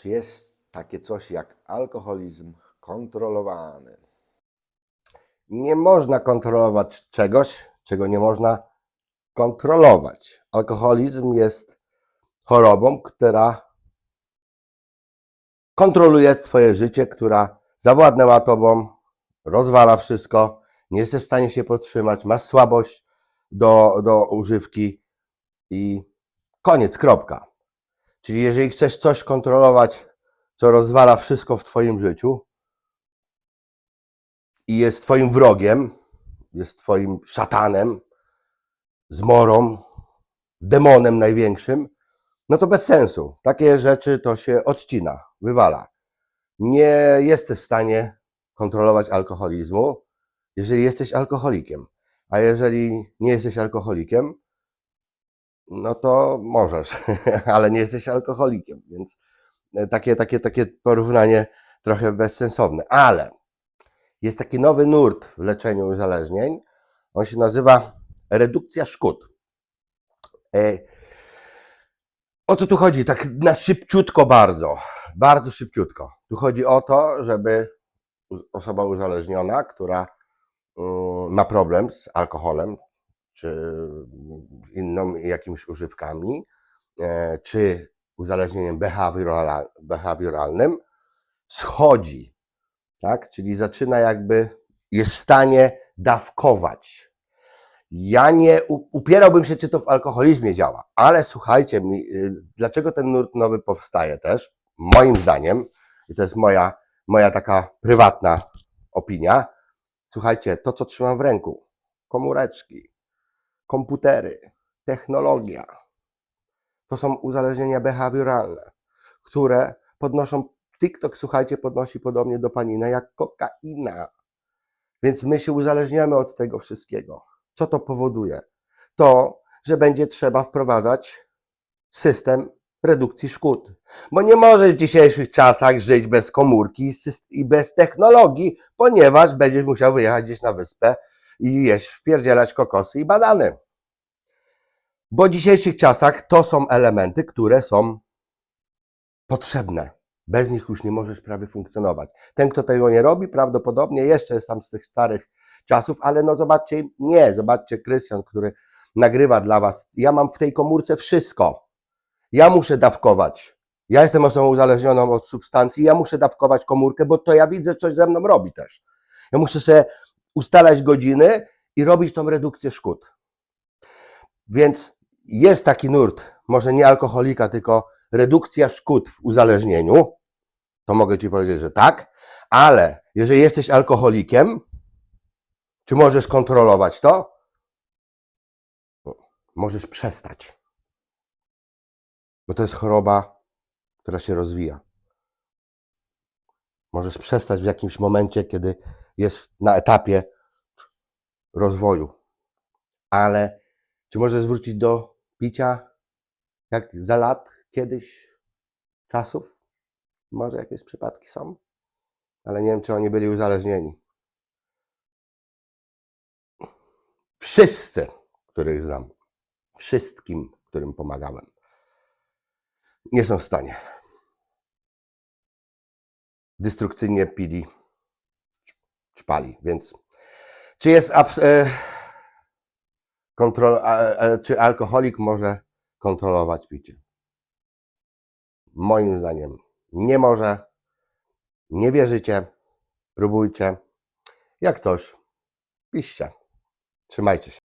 Czy jest takie coś jak alkoholizm kontrolowany? Nie można kontrolować czegoś, czego nie można kontrolować. Alkoholizm jest chorobą, która kontroluje Twoje życie, która zawładnęła Tobą, rozwala wszystko, nie jesteś w stanie się podtrzymać, masz słabość do, do używki i koniec, kropka. Czyli jeżeli chcesz coś kontrolować, co rozwala wszystko w Twoim życiu i jest Twoim wrogiem, jest Twoim szatanem, zmorą, demonem największym, no to bez sensu. Takie rzeczy to się odcina, wywala. Nie jesteś w stanie kontrolować alkoholizmu, jeżeli jesteś alkoholikiem. A jeżeli nie jesteś alkoholikiem, no to możesz, ale nie jesteś alkoholikiem, więc e, takie, takie, takie porównanie trochę bezsensowne. Ale jest taki nowy nurt w leczeniu uzależnień. On się nazywa redukcja szkód. E, O co tu chodzi? Tak na szybciutko bardzo, bardzo szybciutko. Tu chodzi o to, żeby osoba uzależniona, która mm, ma problem z alkoholem, czy inną jakimiś używkami, e, czy uzależnieniem behawioralnym, schodzi, tak? Czyli zaczyna jakby, jest w stanie dawkować. Ja nie upierałbym się, czy to w alkoholizmie działa, ale słuchajcie, y, dlaczego ten nurt nowy powstaje też? Moim zdaniem, i to jest moja, moja taka prywatna opinia, słuchajcie, to co trzymam w ręku, komóreczki, komputery, technologia, to są uzależnienia behawioralne, które podnoszą, TikTok, słuchajcie, podnosi podobnie dopaminę jak kokaina. Więc my się uzależniamy od tego wszystkiego. Co to powoduje? To, że będzie trzeba wprowadzać system redukcji szkód. Bo nie możesz w dzisiejszych czasach żyć bez komórki i bez technologii, ponieważ będziesz musiał wyjechać gdzieś na wyspę i jeść, wpierdzielać kokosy i banany. Bo w dzisiejszych czasach to są elementy, które są potrzebne. Bez nich już nie możesz prawie funkcjonować. Ten, kto tego nie robi, prawdopodobnie jeszcze jest tam z tych starych czasów, ale no zobaczcie, nie, zobaczcie Krystian, który nagrywa dla was. Ja mam w tej komórce wszystko. Ja muszę dawkować. Ja jestem osobą uzależnioną od substancji, ja muszę dawkować komórkę, bo to ja widzę, coś ze mną robi też. Ja muszę sobie ustalać godziny i robić tą redukcję szkód. Więc jest taki nurt, może nie alkoholika, tylko redukcja szkód w uzależnieniu. To mogę Ci powiedzieć, że tak, ale jeżeli jesteś alkoholikiem, czy możesz kontrolować to? Możesz przestać. Bo to jest choroba, która się rozwija. Możesz przestać w jakimś momencie, kiedy jest na etapie rozwoju. Ale czy możesz wrócić do picia jak za lat kiedyś czasów? Może jakieś przypadki są, ale nie wiem, czy oni byli uzależnieni. Wszyscy, których znam, wszystkim, którym pomagałem, nie są w stanie. Destrukcyjnie pili, czpali, więc czy jest e, kontrol, a, czy alkoholik może kontrolować picie? Moim zdaniem nie może. Nie wierzycie, próbujcie. Jak coś, piszcie. Trzymajcie się.